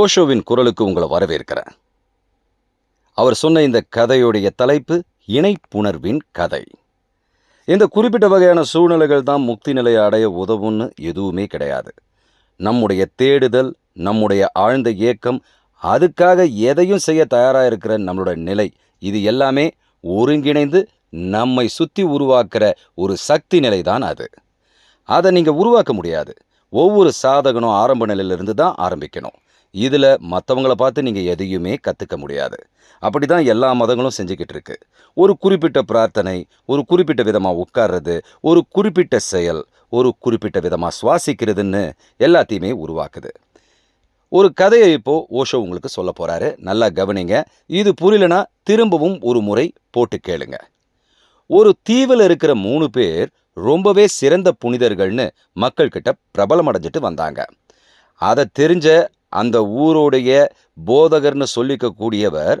ஓஷோவின் குரலுக்கு உங்களை வரவேற்கிறேன். அவர் சொன்ன இந்த கதையுடைய தலைப்பு இணைப்புணர்வின் கதை. இந்த குறிப்பிட்ட வகையான சூழ்நிலைகள் தான் முக்தி நிலையை அடைய உதவும்னு எதுவுமே கிடையாது. நம்முடைய தேடுதல் நம்முடைய ஆழ்ந்த ஏக்கம் அதுக்காக எதையும் செய்ய தயாராக இருக்கிற நம்மளோட நிலை இது எல்லாமே ஒருங்கிணைந்து நம்மை சுற்றி உருவாக்குற ஒரு சக்தி நிலை தான் அது. அதை நீங்கள் உருவாக்க முடியாது. ஒவ்வொரு சாதகனும் ஆரம்ப நிலையிலிருந்து தான் ஆரம்பிக்கணும். இதில் மற்றவங்கள பார்த்து நீங்கள் எதையுமே கற்றுக்க முடியாது. அப்படி தான் எல்லா மதங்களும் செஞ்சுக்கிட்டு இருக்கு. ஒரு குறிப்பிட்ட பிரார்த்தனை ஒரு குறிப்பிட்ட விதமாக உட்கார்றது ஒரு குறிப்பிட்ட செயல் ஒரு குறிப்பிட்ட விதமாக சுவாசிக்கிறதுன்னு எல்லாத்தையுமே உருவாக்குது. ஒரு கதையை இப்போ ஓஷோ உங்களுக்கு சொல்ல போறாரு. நல்லா கவனிங்க. இது புரியலனா திரும்பவும் ஒரு முறை போட்டு கேளுங்க. ஒரு தீவில் இருக்கிற மூணு பேர் ரொம்பவே சிறந்த புனிதர்கள்னு மக்கள்கிட்ட பிரபலம் அடைஞ்சிட்டு வந்தாங்க. அதை தெரிஞ்ச அந்த ஊருடைய போதகர்னு சொல்லிக்க கூடியவர்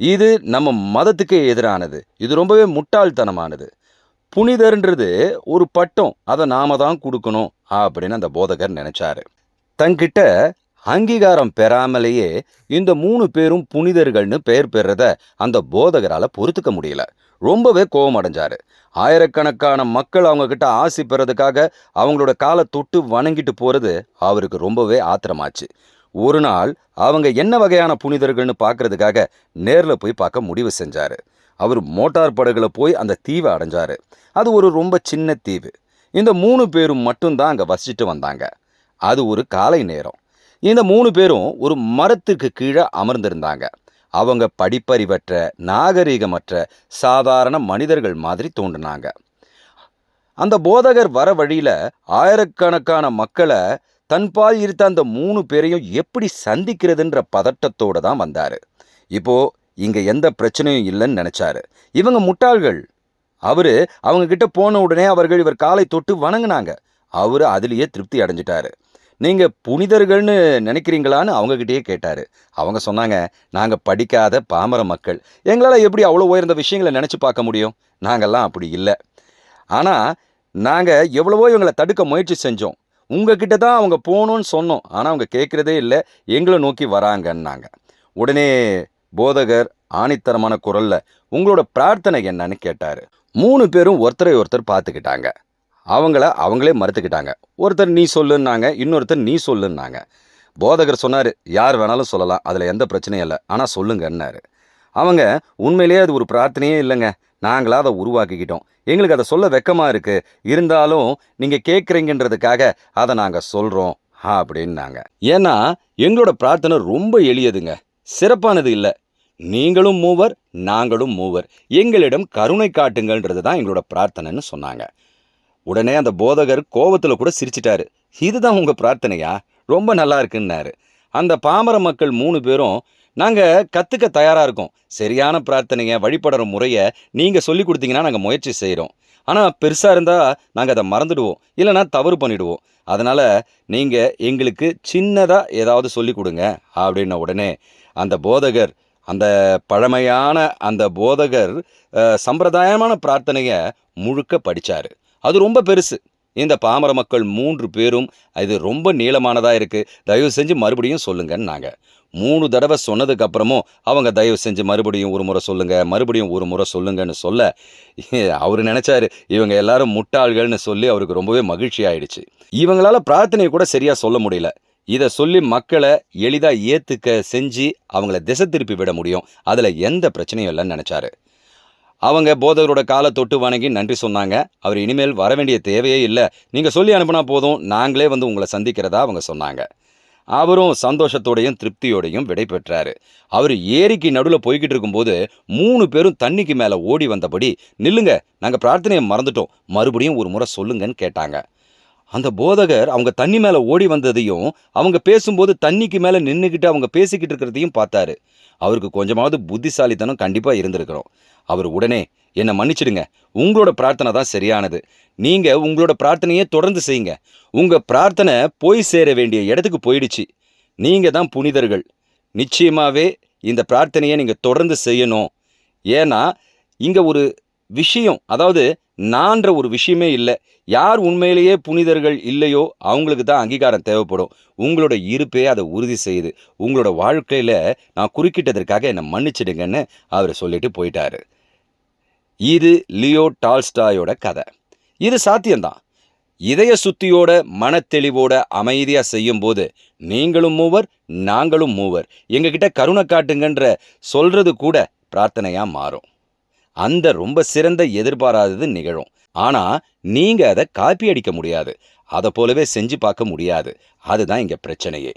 இது நம்ம மதத்துக்கு எதிரானது. இது ரொம்பவே முட்டாள்தனமானது. புனிதர்ன்றது ஒரு பட்டம். அதை நாம தான் கொடுக்கணும் அப்படின்னு அந்த போதகர் நினைச்சாரு. தங்கிட்ட அங்கீகாரம் பெறாமலேயே இந்த மூணு பேரும் புனிதர்கள்னு பெயர் பெறத அந்த போதகரால பொறுத்துக்க முடியல. ரொம்பவே கோபம் அடைஞ்சாரு. ஆயிரக்கணக்கான மக்கள் அவங்க கிட்ட ஆசி பெறதுக்காக அவங்களோட காலை தொட்டு வணங்கிட்டு போறது அவருக்கு ரொம்பவே ஆத்திரமாச்சு. ஒரு நாள் அவங்க என்ன வகையான புனிதர்கள்னு பார்க்கறதுக்காக நேரில் போய் பார்க்க முடிவு செஞ்சாரு. அவர் மோட்டார் படகுல போய் அந்த தீவை அடைஞ்சாரு. அது ஒரு ரொம்ப சின்ன தீவு. இந்த மூணு பேரும் மட்டும்தான் அங்கே வசிச்சுட்டு வந்தாங்க. அது ஒரு காலை நேரம். இந்த மூணு பேரும் ஒரு மரத்துக்கு கீழே அமர்ந்திருந்தாங்க. அவங்க படிப்பறிவற்ற நாகரீகமற்ற சாதாரண மனிதர்கள் மாதிரி தோன்றினாங்க. அந்த போதகர் வர வழியில் ஆயிரக்கணக்கான மக்களை தன்பால் இருந்த அந்த மூணு பேரையும் எப்படி சந்திக்கிறதுன்ற பதட்டத்தோட தான் வந்தாரு. இப்போ இங்க எந்த பிரச்சனையும் இல்லைன்னு நினைச்சாரு. இவங்க முட்டாள்கள். அவரு அவங்க கிட்ட போன உடனே அவர்கள் இவர் காலை தொட்டு வணங்குனாங்க. அவரு அதுலயே திருப்தி அடைஞ்சிட்டாரு. நீங்கள் புனிதர்கள்னு நினைக்கிறீங்களான்னு அவங்கக்கிட்டேயே கேட்டார். அவங்க சொன்னாங்க நாங்கள் படிக்காத பாமர மக்கள். எங்களால் எப்படி அவ்வளோ உயர்ந்த விஷயங்களை நினச்சி பார்க்க முடியும்? நாங்கள்லாம் அப்படி இல்லை. ஆனால் நாங்கள் எவ்வளவோ இவங்களை தடுக்க முயற்சி செஞ்சோம். உங்ககிட்ட தான் அவங்க போகணும்னு சொன்னோம். ஆனால் அவங்க கேட்குறதே இல்லை. எங்களை நோக்கி வராங்கன்னாங்க. உடனே போதகர் ஆணித்தரமான குரலில் உங்களோட பிரார்த்தனை என்னன்னு கேட்டார். மூணு பேரும் ஒருத்தரை ஒருத்தர் பார்த்துக்கிட்டாங்க. அவங்கள அவங்களே மறுத்துக்கிட்டாங்க. ஒருத்தர் நீ சொல்லுன்னாங்க இன்னொருத்தர் நீ சொல்லுன்னாங்க. போதகர் சொன்னார் யார் வேணாலும் சொல்லலாம் அதில் எந்த பிரச்சனையும் இல்லை ஆனால் சொல்லுங்கன்னாரு. அவங்க உண்மையிலேயே அது ஒரு பிரார்த்தனையே இல்லைங்க நாங்களாக அதை உருவாக்கிக்கிட்டோம். எங்களுக்கு அதை சொல்ல வெக்கமாக இருக்கு இருந்தாலும் நீங்கள் கேட்குறீங்கன்றதுக்காக அதை நாங்கள் சொல்கிறோம் அப்படின்னாங்க. ஏன்னா எங்களோட பிரார்த்தனை ரொம்ப எளியதுங்க சிறப்பானது இல்லை. நீங்களும் மூவர் நாங்களும் மூவர். எங்களிடம் கருணை காட்டுங்கள்ன்றது தான் எங்களோட பிரார்த்தனைன்னு சொன்னாங்க. உடனே அந்த போதகர் கோவத்தில் கூட சிரிச்சிட்டாரு. இதுதான் உங்கள் பிரார்த்தனையா? ரொம்ப நல்லா இருக்குன்னாரு. அந்த பாமர மக்கள் மூணு பேரும் நாங்கள் கற்றுக்க தயாராக இருக்கோம். சரியான பிரார்த்தனையை வழிபடுற முறையை நீங்கள் சொல்லி கொடுத்தீங்கன்னா நாங்கள் முயற்சி செய்கிறோம் ஆனால் பெருசாக இருந்தால் நாங்கள் அதை மறந்துடுவோம். இல்லைன்னா தவறு பண்ணிடுவோம். அதனால் நீங்கள் எங்களுக்கு சின்னதாக ஏதாவது சொல்லி கொடுங்க அப்படின்ன உடனே அந்த போதகர் அந்த பழமையான அந்த போதகர் சம்பிரதாயமான பிரார்த்தனையை முழுக்க படிச்சாரு. அது ரொம்ப பெருசு. இந்த பாமர மக்கள் மூன்று பேரும் இது ரொம்ப நீளமானதாக இருக்குது தயவு செஞ்சு மறுபடியும் சொல்லுங்கன்னாங்க மூணு தடவை சொன்னதுக்கு அப்புறமும் அவங்க தயவு செஞ்சு மறுபடியும் ஒரு முறை சொல்லுங்க மறுபடியும் ஒரு முறை சொல்லுங்கன்னு சொல்ல அவர் நினைச்சாரு இவங்க எல்லாரும் முட்டாள்கள்னு சொல்லி அவருக்கு ரொம்பவே மகிழ்ச்சி ஆயிடுச்சு. இவங்களால பிரார்த்தனையை கூட சரியா சொல்ல முடியல. இதை சொல்லி மக்களை எளிதாக ஏற்றுக்க செஞ்சு அவங்கள திசை திருப்பி விட முடியும். அதில் எந்த பிரச்சனையும் இல்லைன்னு நினச்சாரு. அவங்க போதகரோட காலை தொட்டு வணங்கி நன்றி சொன்னாங்க. அவர் இனிமேல் வர வேண்டிய தேவையே இல்லை. நீங்கள் சொல்லி அனுப்புனா போதும். நாங்களே வந்து உங்களை சந்திக்கிறதா அவங்க சொன்னாங்க. அவரும் சந்தோஷத்தோடையும் திருப்தியோடையும் விடை பெற்றாரு. அவர் ஏரிக்கு நடுவில் போய்கிட்டு இருக்கும்போது மூணு பேரும் தண்ணிக்கு மேலே ஓடி வந்தபடி நில்லுங்க நாங்கள் பிரார்த்தனையை மறந்துட்டோம். மறுபடியும் ஒரு முறை சொல்லுங்கன்னு கேட்டாங்க. அந்த போதகர் அவங்க தண்ணி மேலே ஓடி வந்ததையும் அவங்க பேசும்போது தண்ணிக்கு மேலே நின்றுக்கிட்டு அவங்க பேசிக்கிட்டு இருக்கிறதையும் பார்த்தாரு. அவருக்கு கொஞ்சமாவது புத்திசாலித்தனம் கண்டிப்பாக இருந்திருக்கிறோம் அவர் உடனே என்னை மன்னிச்சிடுங்க. உங்களோட பிரார்த்தனை தான் சரியானது. நீங்கள் உங்களோட பிரார்த்தனையே தொடர்ந்து செய்யுங்க. உங்கள் பிரார்த்தனை போய் சேர வேண்டிய இடத்துக்கு போயிடுச்சு. நீங்கள் தான் புனிதர்கள். நிச்சயமாகவே இந்த பிரார்த்தனையை நீங்கள் தொடர்ந்து செய்யணும். ஏன்னா இங்கே ஒரு விஷயம் அதாவது நான்ற ஒரு விஷயமே இல்லை. யார் உண்மையிலேயே புனிதர்கள் இல்லையோ அவங்களுக்கு தான் அங்கீகாரம் தேவைப்படும். உங்களோட இருப்பே அதை உறுதி செய்யுது. உங்களோட வாழ்க்கையில் நான் குறுக்கிட்டதற்காக என்னை மன்னிச்சிடுங்கன்னு அவர் சொல்லிட்டு போயிட்டாரு. இது லியோ டால்ஸ்டாயோட கதை. இது சாத்தியம்தான். இதய சுத்தியோட மனத்தெளிவோட அமைதியா செய்யும் போது நீங்களும் மூவர் நாங்களும் மூவர். எங்ககிட்ட கருணை காட்டுங்கன்ற சொல்றது கூட பிரார்த்தனையா மாறும். அந்த ரொம்ப சிறந்த எதிர்பாராதது நிகழும். ஆனா நீங்க அதை காப்பி அடிக்க முடியாது. அதை போலவே செஞ்சு பார்க்க முடியாது. அதுதான் இங்க பிரச்சனையே.